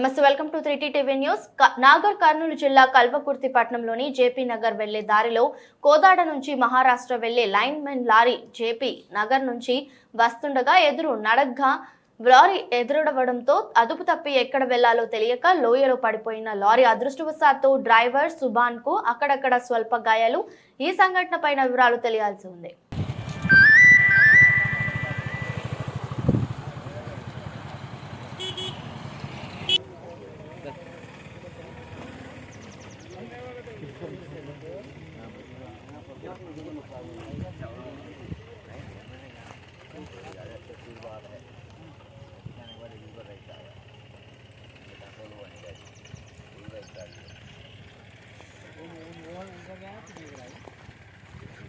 నమస్తే welcome to three TV news. Nagar Kurnool జిల్లా కల్వకుర్తి పట్టణంలోని జేపీ నగర్ వెళ్ళే దారిలో కోదాడ నుంచి మహారాష్ట్ర వెళ్ళే linemen lorry JP Nagar నుంచి వస్తుండగా ఎదురు నడగ్గా లారీ ఎదురడవడంతో అదుపు తప్పి ఎక్కడ వెళ్ళాలో తెలియక లోయలో పడిపోయిన లారీ అదృష్టవశాత్తు డ్రైవర్ సుభాన్కు అక్కడక్కడ స్వల్ప గాయాలు. ఈ సంఘటన పైన వివరాలు తెలియాల్సి ఉంది.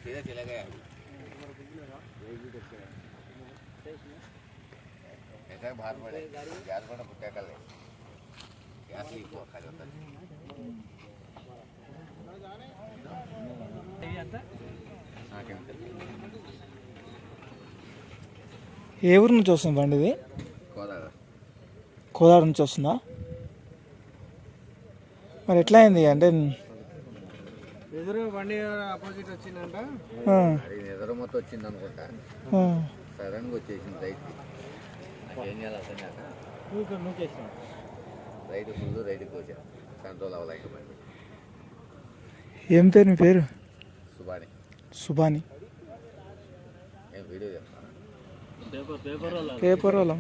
सीधे चले गए ऐसा बाहर पड़े गैस बड़ा क्या गैस लीक हुआ खाली होता हाँ। ఏ ఊరు నుంచి వస్తుంది బండి ఇది? కోదా కోదాడ నుంచి వస్తుందా? మరి ఎట్లా అయింది అంటే? ఎదురు బండి ఆపోజిట్ వచ్చిందంట. ఎదురు మొత్తం వచ్చింది అనుకుంటా. వచ్చేసింది చేయాలి రైట్ ఫుల్ రైట్కి వచ్చాను కంట్రోల్ అవ్వలేక ఏం పేరు మీ పేరు? సుబాని. సుభాని ఏం వీడియో చెప్తాను పేపర్ వాళ్ళం